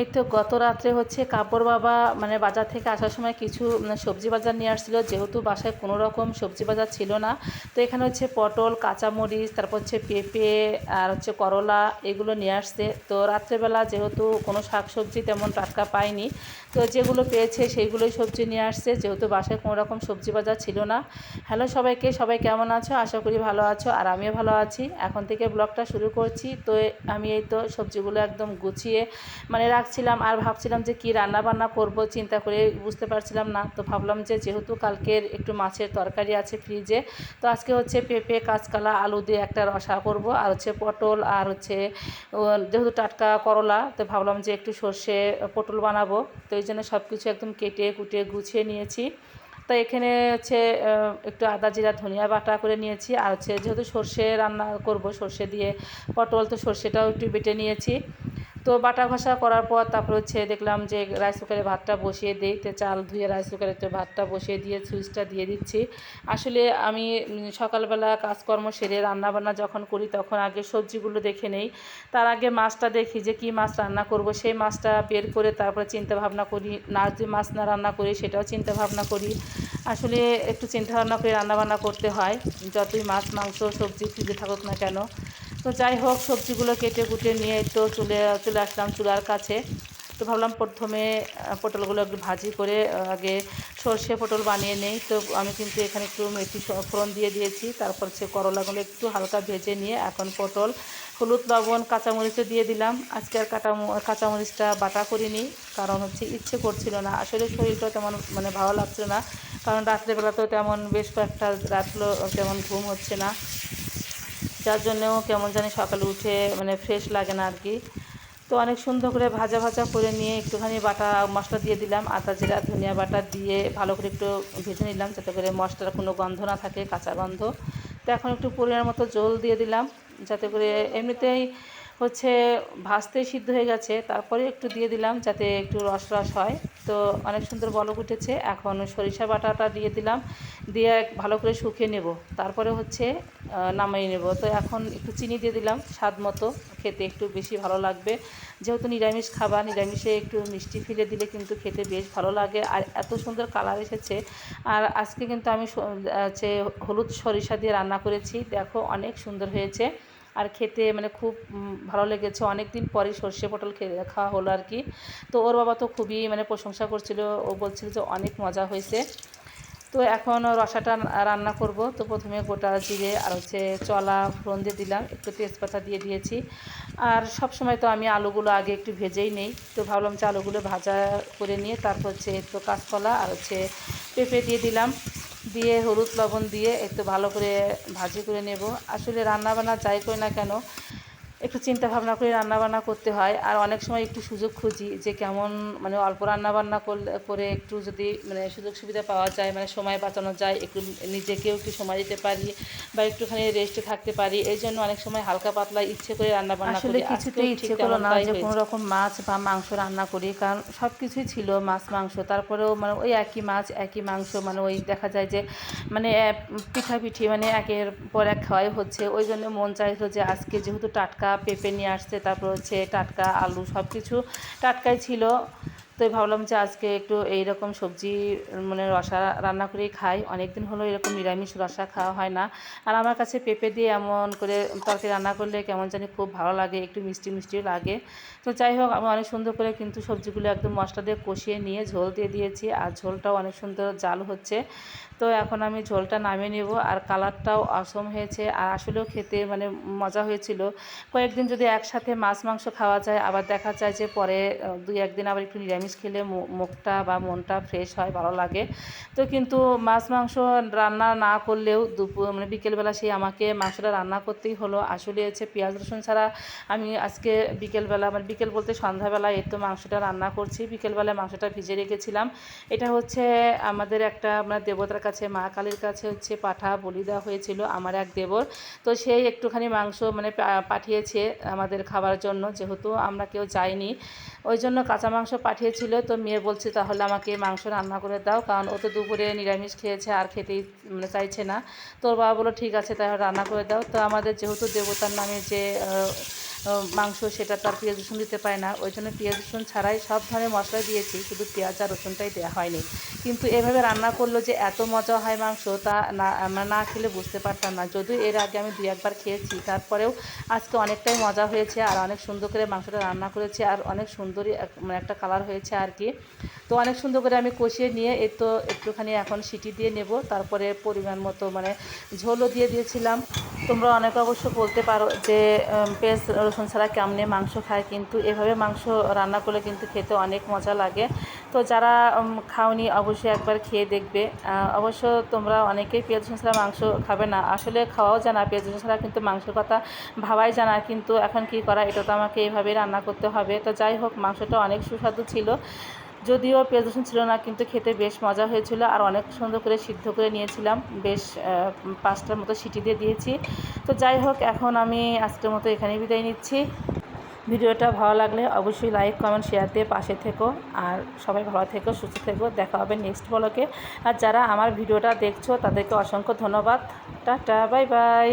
এই তো গত রাত্রে হচ্ছে কাপড় বাবা মানে বাজার থেকে আসার সময় কিছু মানে সবজি বাজার নিয়ে আসছিল। যেহেতু বাসায় কোনো রকম সবজি বাজার ছিল না, তো এখানে হচ্ছে পটল, কাঁচামরিচ, তারপর হচ্ছে পেঁপে আর হচ্ছে করলা এগুলো নিয়ে আসছে। তো রাত্রেবেলা যেহেতু কোনো শাক সবজি তেমন টাটকা পাইনি, তো যেগুলো পেয়েছে সেইগুলোই সবজি নিয়ে আসছে। যেহেতু বাসায় কোনো রকম সবজি বাজার ছিল না। হ্যালো সবাইকে, সবাই কেমন আছো? আশা করি ভালো আছো আর আমিও ভালো আছি। এখন থেকে ব্লগটা শুরু করছি। তো আমি এই তো সবজিগুলো একদম গুছিয়ে মানে রাখছিলাম আর ভাবছিলাম যে কি রান্না বান্না করব, চিন্তা করে বুঝতে পারছিলাম না। তো ভাবলাম যে যেহেতু কালকের একটু মাছের তরকারি আছে ফ্রিজে তো আজকে হচ্ছে পেঁপে, কাঁচকলা, আলু দিয়ে একটা রসা করব, আর হচ্ছে পটল, আর হচ্ছে যেহেতু টাটকা করলা, তো ভাবলাম যে একটু সর্ষে পটল বানাবো। তো এই জন্য সব কিছু একদম কেটে কুটে গুছিয়ে নিয়েছি। তো এখানে হচ্ছে একটু আদা জিরা, ধনিয়া বাটা করে নিয়েছি, আর হচ্ছে যেহেতু সর্ষে রান্না করব, সর্ষে দিয়ে পটল, তো সর্ষেটাও একটু বেটে নিয়েছি। তো বাটা ঘষা করার পর তারপর হচ্ছে দেখলাম যে রাইস কুকারে ভাতটা বসিয়ে দিই, তো চাল ধুয়ে রাইস কুকারে তো ভাতটা বসিয়ে দিয়ে সুইচটা দিয়ে দিচ্ছি। আসলে আমি সকালবেলা কাজকর্ম সেরে রান্নাবান্না যখন করি তখন আগে সবজিগুলো দেখে নেই। তার আগে মাছটা দেখি যে কী মাছ রান্না করব, সেই মাছটা বের করে তারপরে চিন্তা ভাবনা করি, না যদি মাছ না রান্না করি সেটাও চিন্তা ভাবনা করি। আসলে একটু চিন্তা ভাবনা করে রান্নাবান্না করতে হয়, যতই মাছ, মাংস, সবজি ফ্রিজে থাকুক না কেন। তো যাই হোক, সবজিগুলো কেটে কুটে নিয়ে তো চলে চলে আসলাম চুলার কাছে। তো ভাবলাম প্রথমে পটলগুলো একটু ভাজি করে আগে সর্ষে পটল বানিয়ে নেই। তো আমি কিন্তু এখানে একটু মেথি ফোড়ন দিয়ে দিয়েছি। তারপর সে করলাগুলো একটু হালকা ভেজে নিয়ে এখন পটল, হলুদ, লবণ, কাঁচামরিচও দিয়ে দিলাম। আজকে আর কাঁচা কাঁচামরিচটা বাটা করিনি, কারণ হচ্ছে ইচ্ছে করছিল না। আসলে শরীরটা তেমন মানে ভালো লাগছিল না, কারণ রাত্রেবেলা তো তেমন বেশ কয়েকটা রাতগুলো তেমন ঘুম হচ্ছে না। যার জন্যও কেমন জানি সকালে উঠে মানে ফ্রেশ লাগে না আর কি তো অনেক সুন্দর করে ভাজা ভাজা করে নিয়ে একটুখানি বাটা মশলা দিয়ে দিলাম, আদা জিরা, ধনিয়া বাটা দিয়ে ভালো করে একটু ভেজে নিলাম যাতে করে মশলার কোনো গন্ধ না থাকে, কাঁচা গন্ধ। তো এখন একটু পরিমাণ মতো জল দিয়ে দিলাম, যাতে করে এমনিতেই হচ্ছে ভাজতেই সিদ্ধ হয়ে গেছে, তারপরে একটু দিয়ে দিলাম যাতে একটু রস রস হয়। তো অনেক সুন্দর বলক উঠেছে, এখন সরিষা বাটাটা দিয়ে দিলাম, দিয়ে ভালো করে শুকিয়ে নেব। তারপরে হচ্ছে নামিয়ে নেব। তো এখন একটু চিনি দিয়ে দিলাম স্বাদ মতো, খেতে একটু বেশি ভালো লাগবে। যেহেতু নিরামিষ খাবার, নিরামিষে একটু মিষ্টি ফিরে দিলে কিন্তু খেতে বেশ ভালো লাগে, আর এত সুন্দর কালার এসেছে। আর আজকে কিন্তু আমি হচ্ছে হলুদ সরিষা দিয়ে রান্না করেছি, দেখো অনেক সুন্দর হয়েছে। আর খেতে মানে খুব ভালো লেগেছে। অনেক দিন পরে সর্ষে পটল খাওয়া হলো আর কি। তো ওর বাবা তো খুবই মানে প্রশংসা করছিল। ও বলছিল যে অনেক মজা হয়েছে। তো এখন রসাটা রান্না করব। তো প্রথমে গোটা জিরে আর হচ্ছে চলা ফোড়ন দিয়ে দিলাম। একটু তেজপাতা দিয়ে দিয়েছি। আর সব সময় তো আমি আলুগুলো আগে একটু ভেজেই নেই। তো ভাবলাম যে আলুগুলো ভাজা করে নিয়ে তারপর হচ্ছে একটু কাঁচকলা আর হচ্ছে পেঁপে দিয়ে দিলাম। দিয়ে হলুদ লবণ দিয়ে একটু ভালো করে ভাজি করে নেব। আসলে রান্না বান্না যাই করি না কেন একটু চিন্তা ভাবনা করে রান্নাবান্না করতে হয়। আর অনেক সময় একটু সুযোগ খুঁজি যে কেমন মানে অল্প রান্নাবান্না করলে করে একটু যদি মানে সুযোগ সুবিধা পাওয়া যায় মানে সময় বাঁচানো যায় একটু নিজেকেও একটু সময় দিতে পারি বা একটুখানি রেস্টে থাকতে পারি এই জন্য অনেক সময় হালকা পাতলা ইচ্ছে করে রান্নাবান্না আসলে করি কিছুতেই ইচ্ছে করল না যে কোনো রকম মাছ বা মাংস রান্না করি কারণ সব কিছুই ছিল মাছ মাংস। তারপরেও মানে ওই একই মাছ একই মাংস মানে ওই দেখা যায় যে মানে পিঠাপিঠি মানে একের পর এক খাওয়াই হচ্ছে। ওই জন্য মন চাইলো যে আজকে যেহেতু টাটকা পেঁপে নিয়ে আসছে, তারপর হচ্ছে টাটকা, আলু সব কিছু টাটকাই ছিল। তো ভাবলাম যে আজকে একটু এইরকম সবজি মানে রসা রান্না করেই খাই। অনেক দিন হলো এরকম নিরামিষ রসা খাওয়া হয় না। আর আমার কাছে পেঁপে দিয়ে এমন করে তরকারি রান্না করলে কেমন জানি খুব ভালো লাগে, একটু মিষ্টি মিষ্টিও লাগে। তো যাই হোক, আমি অনেক সুন্দর করে কিন্তু সবজিগুলো একদম মশলা দিয়ে কষিয়ে নিয়ে ঝোল দিয়ে দিয়েছি। আর ঝোলটাও অনেক সুন্দর জাল হচ্ছে। তো এখন আমি ঝোলটা নামিয়ে নেব আর কালারটাও অসম হয়েছে। আর আসলেও খেতে মানে মজা হয়েছিল। কয়েকদিন যদি একসাথে মাছ, মাংস খাওয়া যায়, আবার দেখা যায় যে পরে দুই, একদিন আবার একটু নিরামিষ খেলে মুখটা বা মনটা ফ্রেশ হয়, ভালো লাগে। তো কিন্তু মাছ, মাংস রান্না না করলেও দুপুর মানে বিকেলবেলা সেই আমাকে মাংসটা রান্না করতেই হলো। আসলে হচ্ছে পেঁয়াজ, রসুন ছাড়া আমি আজকে বিকেলবেলা মানে বিকেল বলতে সন্ধ্যাবেলা এই তো মাংসটা রান্না করছি। বিকেলবেলায় মাংসটা ভিজে রেখেছিলাম। এটা হচ্ছে আমাদের একটা মানে দেবতার কাছে, মা কালীর কাছে হচ্ছে পাঠা বলি দেওয়া হয়েছিল আমার এক দেবর। তো সেই একটুখানি মাংস মানে পাঠিয়েছে আমাদের খাবার জন্য, যেহেতু আমরা কেউ যাইনি। ওই জন্য কাঁচা মাংস পাঠিয়েছিল। তো মেয়ে বলছে, তাহলে আমাকে মাংস রান্না করে দাও, কারণ ও তো দুপুরে নিরামিষ খেয়েছে, আর খেতেই মানে চাইছে না। তোর বাবা বলল, ঠিক আছে, তাহলে রান্না করে দাও। তো আমাদের যেহেতু দেবতার নামে যে মাংস সেটা তার পেঁয়াজ রসুন দিতে পায় না। ওই জন্য পেঁয়াজ রসুন ছাড়াই সব ধরনের মশলা দিয়েছি, শুধু পেঁয়াজ আর রসুনটাই দেওয়া হয়নি। কিন্তু এভাবে রান্না করল যে এত মজা হয় মাংস, তা না, আমরা না খেলে বুঝতে পারতাম না। যদিও এর আগে আমি দুই একবার খেয়েছি, তারপরেও আজকে অনেকটাই মজা হয়েছে আর অনেক সুন্দর করে মাংসটা রান্না করেছি আর অনেক সুন্দরই মানে একটা কালার হয়েছে আর কি। তো অনেক সুন্দর করে আমি কষিয়ে নিয়ে এই তো একটুখানি এখন সিটি দিয়ে নেব, তারপরে পরিমাণ মতো মানে ঝোলও দিয়ে দিয়েছিলাম। তোমরা অনেকে অবশ্য বলতে পারো যে পেঁয়াজ, রসুন ছাড়া কেমনে মাংস খায়, কিন্তু এভাবে মাংস রান্না করলে কিন্তু খেতে অনেক মজা লাগে। তো যারা খাওনি, অবশ্যই একবার খেয়ে দেখবে। অবশ্য তোমরা অনেকেই পেঁয়াজ, রসুন ছাড়া মাংস খাবে না। আসলে খাওয়াও জানা পেঁয়াজ, রসুন ছাড়া কিন্তু মাংসের কথা ভাবাই জানা কিন্তু এখন কি করা, এটা তো আমাকে এইভাবেই রান্না করতে হবে। তো যাই হোক, মাংসটা অনেক সুস্বাদু ছিল। যদিও পেঁয়াজ ছিল না, কিন্তু খেতে বেশ মজা হয়েছিল আর অনেক সুন্দর করে সিদ্ধ করে নিয়েছিলাম। বেশ পাঁচটার মতো সিটি দিয়ে দিয়েছি। তো যাই হোক, এখন আমি আজকের মতো এখানেই বিদায় নিচ্ছি। ভিডিওটা ভালো লাগলে অবশ্যই লাইক, কমেন্ট শেয়ার দিয়ে পাশে থেকো আর সবাই ভালো থেকো, সুস্থ থেকো। দেখা হবে নেক্সট ব্লকে আর যারা আমার ভিডিওটা দেখছ, তাদেরকে অসংখ্য ধন্যবাদ। Tata bye bye